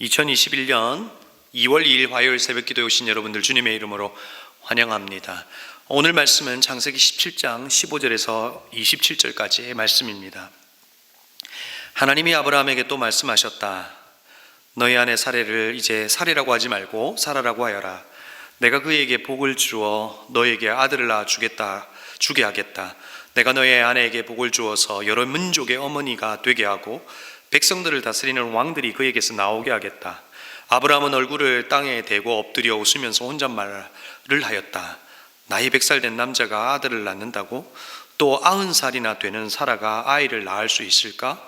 2021년 2월 2일 화요일 새벽 기도에 오신 여러분들 주님의 이름으로 환영합니다. 오늘 말씀은 창세기 17장 15절에서 27절까지의 말씀입니다. 하나님이 아브라함에게 또 말씀하셨다. 너희 안에 사례를 이제 사례라고 하지 말고 사라라고 하여라. 내가 그에게 복을 주어 너에게 아들을 낳아 주겠다 주게 하겠다. 내가 너의 아내에게 복을 주어서 여러 민족의 어머니가 되게 하고 백성들을 다스리는 왕들이 그에게서 나오게 하겠다. 아브라함은 얼굴을 땅에 대고 엎드려 웃으면서 혼잣말을 하였다. 나이 백살 된 남자가 아들을 낳는다고 또 아흔 살이나 되는 사라가 아이를 낳을 수 있을까?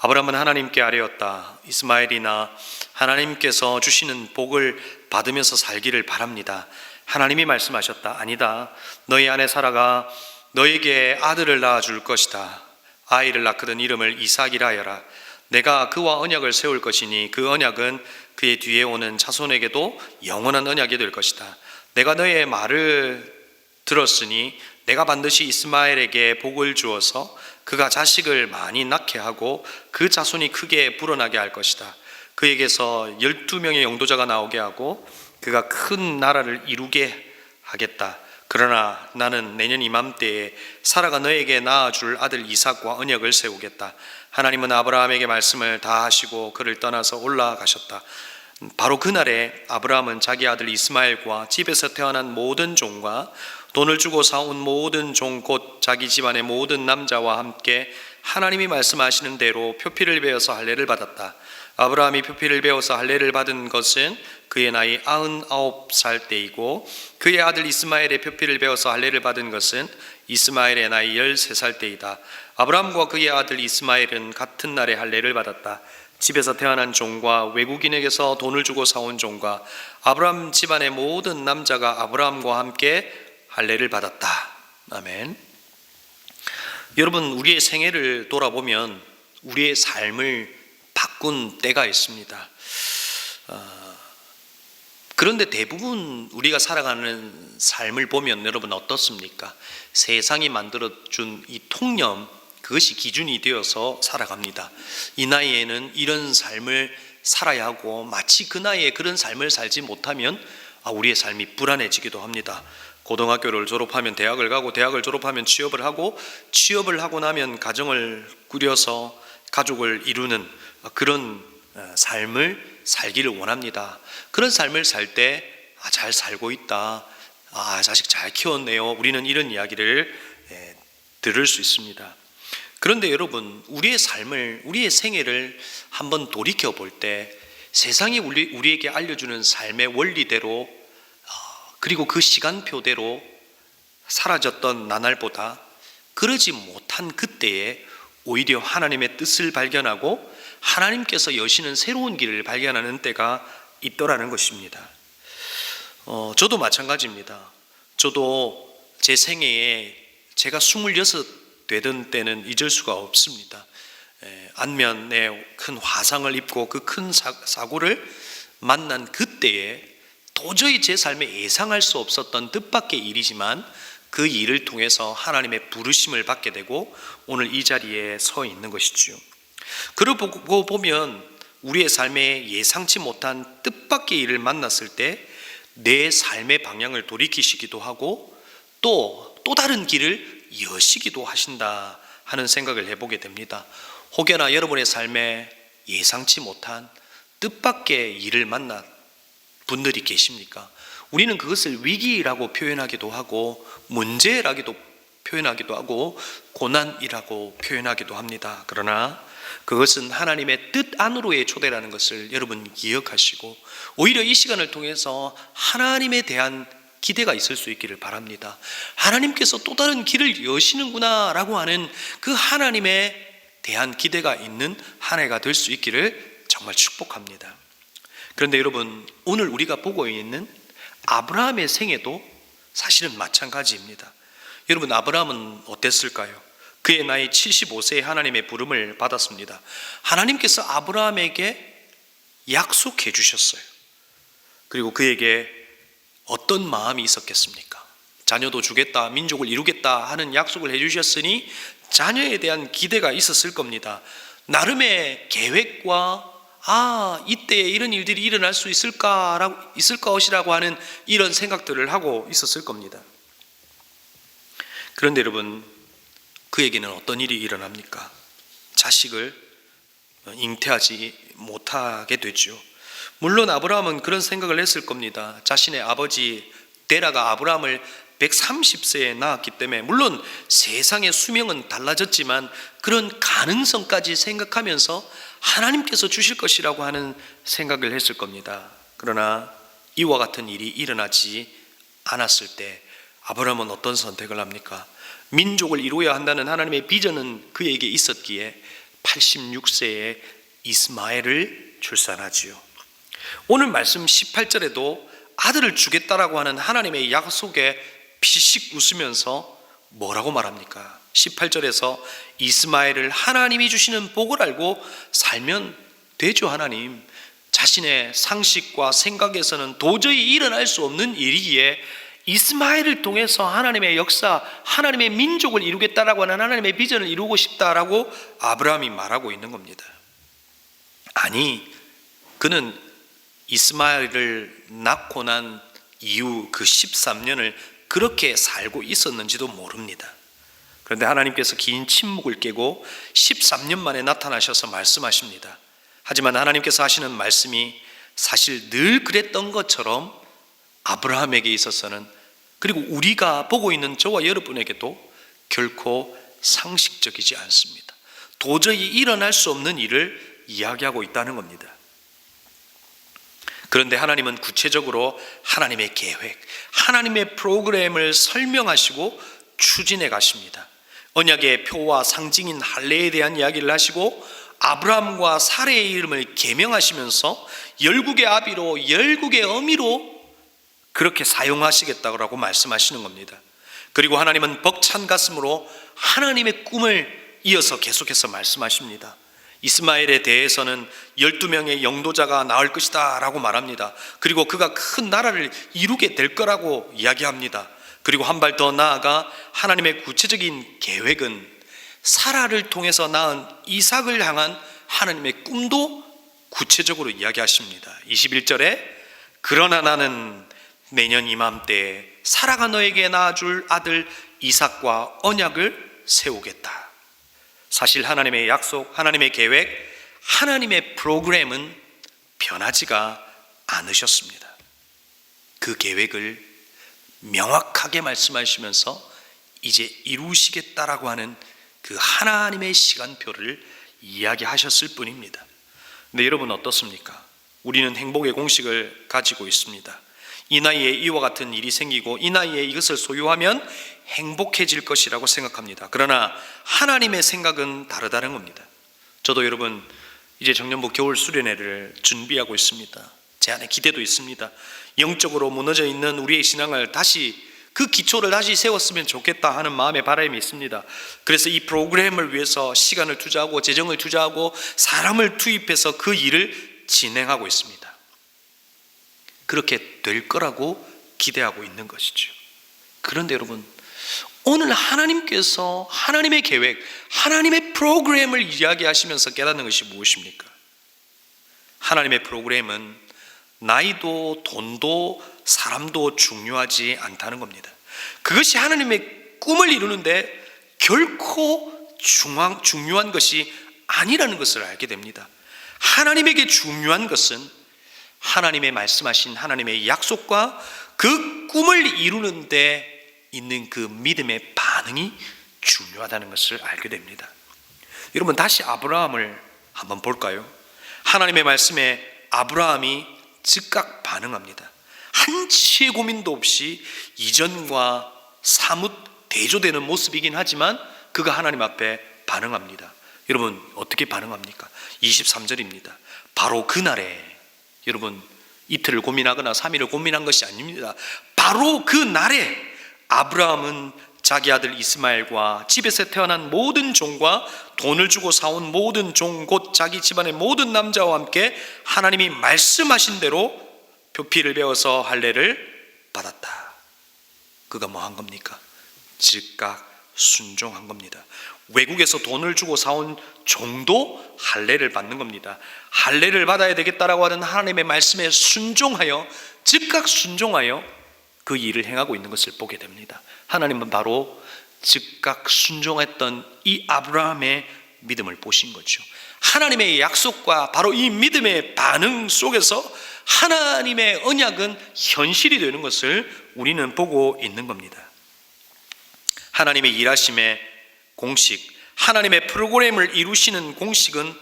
아브라함은 하나님께 아뢰었다. 이스마엘이나 하나님께서 주시는 복을 받으면서 살기를 바랍니다. 하나님이 말씀하셨다. 아니다. 너희 아내 사라가 너에게 아들을 낳아 줄 것이다. 아이를 낳거든 이름을 이삭이라 하여라. 내가 그와 언약을 세울 것이니 그 언약은 그의 뒤에 오는 자손에게도 영원한 언약이 될 것이다. 내가 너의 말을 들었으니 내가 반드시 이스마엘에게 복을 주어서 그가 자식을 많이 낳게 하고 그 자손이 크게 불어나게 할 것이다. 그에게서 열두 명의 영도자가 나오게 하고 그가 큰 나라를 이루게 하겠다. 그러나 나는 내년 이맘때에 사라가 너에게 낳아줄 아들 이삭과 언약을 세우겠다. 하나님은 아브라함에게 말씀을 다 하시고 그를 떠나서 올라가셨다. 바로 그날에 아브라함은 자기 아들 이스마엘과 집에서 태어난 모든 종과 돈을 주고 사온 모든 종 곧 자기 집안의 모든 남자와 함께 하나님이 말씀하시는 대로 표피를 베어서 할례를 받았다. 아브라함이 표피를 베어서 할례를 받은 것은 그의 나이 아흔아홉 살 때이고 그의 아들 이스마엘의 표피를 베어서 할례를 받은 것은 이스마엘의 나이 열세 살 때이다. 아브라함과 그의 아들 이스마엘은 같은 날에 할례를 받았다. 집에서 태어난 종과 외국인에게서 돈을 주고 사온 종과 아브라함 집안의 모든 남자가 아브라함과 함께 할례를 받았다. 아멘. 여러분 우리의 생애를 돌아보면 우리의 삶을 바꾼 때가 있습니다. 어, 그런데 대부분 우리가 살아가는 삶을 보면 여러분 어떻습니까? 세상이 만들어준 이 통념 그것이 기준이 되어서 살아갑니다. 이 나이에는 이런 삶을 살아야 하고 마치 그 나이에 그런 삶을 살지 못하면 아, 우리의 삶이 불안해지기도 합니다. 고등학교를 졸업하면 대학을 가고 대학을 졸업하면 취업을 하고 취업을 하고 나면 가정을 꾸려서 가족을 이루는 그런 삶을 살기를 원합니다. 그런 삶을 살 때 아, 잘 살고 있다. 아, 자식 잘 키웠네요. 우리는 이런 이야기를 예, 들을 수 있습니다. 그런데 여러분, 우리의 삶을, 우리의 생애를 한번 돌이켜 볼 때 세상이 우리, 우리에게 알려주는 삶의 원리대로 그리고 그 시간표대로 사라졌던 나날보다 그러지 못한 그때에 오히려 하나님의 뜻을 발견하고 하나님께서 여시는 새로운 길을 발견하는 때가 있더라는 것입니다. 어, 저도 마찬가지입니다. 저도 제 생애에 제가 26 되던 때는 잊을 수가 없습니다. 에, 안면에 큰 화상을 입고 그 큰 사고를 만난 그때에 도저히 제 삶에 예상할 수 없었던 뜻밖의 일이지만 그 일을 통해서 하나님의 부르심을 받게 되고 오늘 이 자리에 서 있는 것이지요. 그러고 보면 우리의 삶에 예상치 못한 뜻밖의 일을 만났을 때 내 삶의 방향을 돌이키시기도 하고 또 또 다른 길을 여시기도 하신다 하는 생각을 해보게 됩니다. 혹여나 여러분의 삶에 예상치 못한 뜻밖의 일을 만나 분들이 계십니까? 우리는 그것을 위기라고 표현하기도 하고 문제라기도 표현하기도 하고 고난이라고 표현하기도 합니다. 그러나 그것은 하나님의 뜻 안으로의 초대라는 것을 여러분 기억하시고 오히려 이 시간을 통해서 하나님에 대한 기대가 있을 수 있기를 바랍니다. 하나님께서 또 다른 길을 여시는구나라고 하는 그 하나님에 대한 기대가 있는 한 해가 될 수 있기를 정말 축복합니다. 그런데 여러분, 오늘 우리가 보고 있는 아브라함의 생애도 사실은 마찬가지입니다. 여러분, 아브라함은 어땠을까요? 그의 나이 75세에 하나님의 부름을 받았습니다. 하나님께서 아브라함에게 약속해 주셨어요. 그리고 그에게 어떤 마음이 있었겠습니까? 자녀도 주겠다, 민족을 이루겠다 하는 약속을 해 주셨으니 자녀에 대한 기대가 있었을 겁니다. 나름의 계획과 아, 이때에 이런 일들이 일어날 수 있을까라고 있을 것이라고 하는 이런 생각들을 하고 있었을 겁니다. 그런데 여러분, 그에게는 어떤 일이 일어납니까? 자식을 잉태하지 못하게 되죠. 물론 아브라함은 그런 생각을 했을 겁니다. 자신의 아버지 데라가 아브라함을 130세에 낳았기 때문에 물론 세상의 수명은 달라졌지만 그런 가능성까지 생각하면서 하나님께서 주실 것이라고 하는 생각을 했을 겁니다. 그러나 이와 같은 일이 일어나지 않았을 때 아브라함은 어떤 선택을 합니까? 민족을 이루어야 한다는 하나님의 비전은 그에게 있었기에 86세에 이스마엘을 출산하지요. 오늘 말씀 18절에도 아들을 주겠다라고 하는 하나님의 약속에 피식 웃으면서 뭐라고 말합니까? 18절에서 이스마엘을 하나님이 주시는 복을 알고 살면 되죠, 하나님. 자신의 상식과 생각에서는 도저히 일어날 수 없는 일이기에 이스마엘을 통해서 하나님의 역사, 하나님의 민족을 이루겠다라고 하는 하나님의 비전을 이루고 싶다라고 아브라함이 말하고 있는 겁니다. 아니, 그는 이스마엘을 낳고 난 이후 그 13년을 그렇게 살고 있었는지도 모릅니다. 그런데 하나님께서 긴 침묵을 깨고 13년 만에 나타나셔서 말씀하십니다. 하지만 하나님께서 하시는 말씀이 사실 늘 그랬던 것처럼 아브라함에게 있어서는 그리고 우리가 보고 있는 저와 여러분에게도 결코 상식적이지 않습니다. 도저히 일어날 수 없는 일을 이야기하고 있다는 겁니다. 그런데 하나님은 구체적으로 하나님의 계획, 하나님의 프로그램을 설명하시고 추진해 가십니다. 언약의 표와 상징인 할례에 대한 이야기를 하시고 아브라함과 사레의 이름을 계명하시면서 열국의 아비로 열국의 어미로 그렇게 사용하시겠다고 말씀하시는 겁니다. 그리고 하나님은 벅찬 가슴으로 하나님의 꿈을 이어서 계속해서 말씀하십니다. 이스마엘에 대해서는 12명의 영도자가 나올 것이다 라고 말합니다. 그리고 그가 큰 나라를 이루게 될 거라고 이야기합니다. 그리고 한 발 더 나아가 하나님의 구체적인 계획은 사라를 통해서 낳은 이삭을 향한 하나님의 꿈도 구체적으로 이야기하십니다. 21절에 그러나 나는 내년 이맘때에 사라가 너에게 낳아줄 아들 이삭과 언약을 세우겠다. 사실 하나님의 약속, 하나님의 계획, 하나님의 프로그램은 변하지가 않으셨습니다. 그 계획을 명확하게 말씀하시면서 이제 이루시겠다라고 하는 그 하나님의 시간표를 이야기하셨을 뿐입니다. 근데 여러분 어떻습니까? 우리는 행복의 공식을 가지고 있습니다. 이 나이에 이와 같은 일이 생기고 이 나이에 이것을 소유하면 행복해질 것이라고 생각합니다. 그러나 하나님의 생각은 다르다는 겁니다. 저도 여러분 이제 정년부 겨울 수련회를 준비하고 있습니다. 제 안에 기대도 있습니다. 영적으로 무너져 있는 우리의 신앙을 다시 그 기초를 다시 세웠으면 좋겠다 하는 마음의 바람이 있습니다. 그래서 이 프로그램을 위해서 시간을 투자하고 재정을 투자하고 사람을 투입해서 그 일을 진행하고 있습니다. 그렇게 될 거라고 기대하고 있는 것이죠. 그런데 여러분, 오늘 하나님께서 하나님의 계획, 하나님의 프로그램을 이야기하시면서 깨닫는 것이 무엇입니까? 하나님의 프로그램은 나이도 돈도 사람도 중요하지 않다는 겁니다. 그것이 하나님의 꿈을 이루는데 결코 중요한 것이 아니라는 것을 알게 됩니다. 하나님에게 중요한 것은 하나님의 말씀하신 하나님의 약속과 그 꿈을 이루는데 있는 그 믿음의 반응이 중요하다는 것을 알게 됩니다. 여러분 다시 아브라함을 한번 볼까요? 하나님의 말씀에 아브라함이 즉각 반응합니다. 한치의 고민도 없이 이전과 사뭇 대조되는 모습이긴 하지만 그가 하나님 앞에 반응합니다. 여러분 어떻게 반응합니까? 23절입니다. 바로 그날에 여러분 이틀을 고민하거나 3일을 고민한 것이 아닙니다. 바로 그 날에 아브라함은 자기 아들 이스마엘과 집에서 태어난 모든 종과 돈을 주고 사온 모든 종 곧 자기 집안의 모든 남자와 함께 하나님이 말씀하신 대로 표피를 배워서 할례를 받았다. 그가 뭐 한 겁니까? 즉각 순종한 겁니다. 외국에서 돈을 주고 사온 종도 할례를 받는 겁니다. 할례를 받아야 되겠다라고 하는 하나님의 말씀에 순종하여 즉각 순종하여 그 일을 행하고 있는 것을 보게 됩니다. 하나님은 바로 즉각 순종했던 이 아브라함의 믿음을 보신 거죠. 하나님의 약속과 바로 이 믿음의 반응 속에서 하나님의 언약은 현실이 되는 것을 우리는 보고 있는 겁니다. 하나님의 일하심의 공식, 하나님의 프로그램을 이루시는 공식은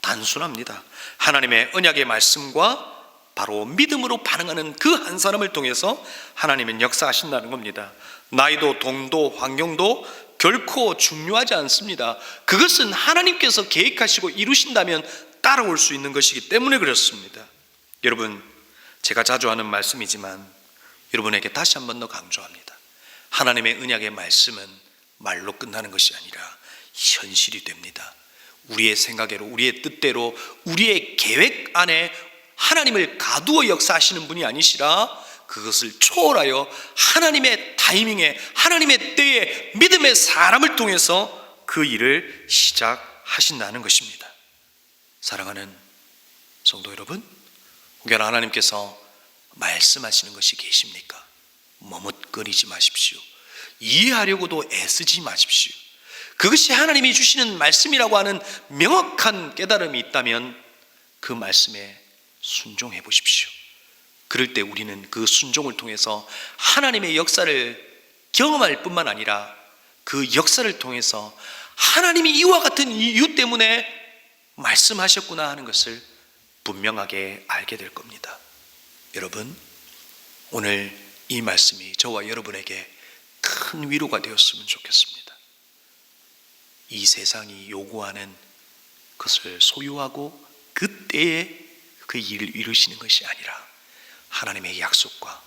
단순합니다. 하나님의 언약의 말씀과 바로 믿음으로 반응하는 그 한 사람을 통해서 하나님은 역사하신다는 겁니다. 나이도 동도 환경도 결코 중요하지 않습니다. 그것은 하나님께서 계획하시고 이루신다면 따라올 수 있는 것이기 때문에 그렇습니다. 여러분, 제가 자주 하는 말씀이지만 여러분에게 다시 한 번 더 강조합니다. 하나님의 언약의 말씀은 말로 끝나는 것이 아니라 현실이 됩니다. 우리의 생각대로, 우리의 뜻대로, 우리의 계획 안에 하나님을 가두어 역사하시는 분이 아니시라 그것을 초월하여 하나님의 타이밍에 하나님의 때에 믿음의 사람을 통해서 그 일을 시작하신다는 것입니다. 사랑하는 성도 여러분, 혹여나 하나님께서 말씀하시는 것이 계십니까? 머뭇거리지 마십시오. 이해하려고도 애쓰지 마십시오. 그것이 하나님이 주시는 말씀이라고 하는 명확한 깨달음이 있다면 그 말씀에 순종해 보십시오. 그럴 때 우리는 그 순종을 통해서 하나님의 역사를 경험할 뿐만 아니라 그 역사를 통해서 하나님이 이와 같은 이유 때문에 말씀하셨구나 하는 것을 분명하게 알게 될 겁니다. 여러분, 오늘 이 말씀이 저와 여러분에게 큰 위로가 되었으면 좋겠습니다. 이 세상이 요구하는 것을 소유하고 그때에 그 일을 이루시는 것이 아니라 하나님의 약속과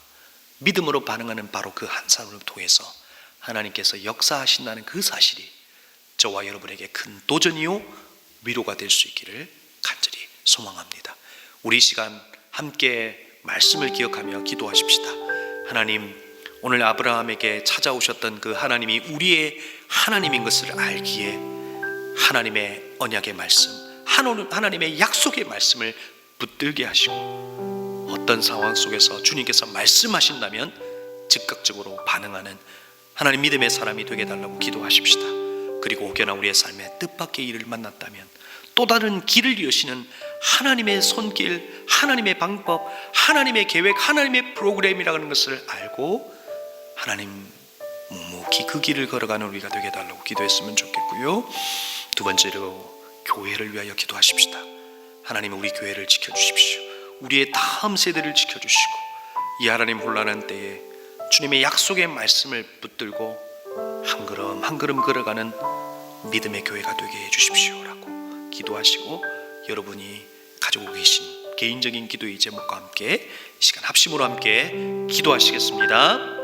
믿음으로 반응하는 바로 그 한 사람을 통해서 하나님께서 역사하신다는 그 사실이 저와 여러분에게 큰 도전이요 위로가 될 수 있기를 간절히 소망합니다. 우리 시간 함께 말씀을 기억하며 기도하십시다. 하나님 오늘 아브라함에게 찾아오셨던 그 하나님이 우리의 하나님인 것을 알기에 하나님의 언약의 말씀, 하나님의 약속의 말씀을 붙들게 하시고 어떤 상황 속에서 주님께서 말씀하신다면 즉각적으로 반응하는 하나님 믿음의 사람이 되게 달라고 기도하십시다. 그리고 혹여나 우리의 삶에 뜻밖의 일을 만났다면 또 다른 길을 여시는 하나님의 손길, 하나님의 방법, 하나님의 계획, 하나님의 프로그램이라는 것을 알고 하나님 묵묵히 그 길을 걸어가는 우리가 되게 달라고 기도했으면 좋겠고요. 두 번째로 교회를 위하여 기도하십시다. 하나님은 우리 교회를 지켜주십시오. 우리의 다음 세대를 지켜주시고 이 하나님 혼란한 때에 주님의 약속의 말씀을 붙들고 한 걸음 한 걸음 걸어가는 믿음의 교회가 되게 해주십시오라고 기도하시고 여러분이 가지고 계신 개인적인 기도의 제목과 함께 이 시간 합심으로 함께 기도하시겠습니다.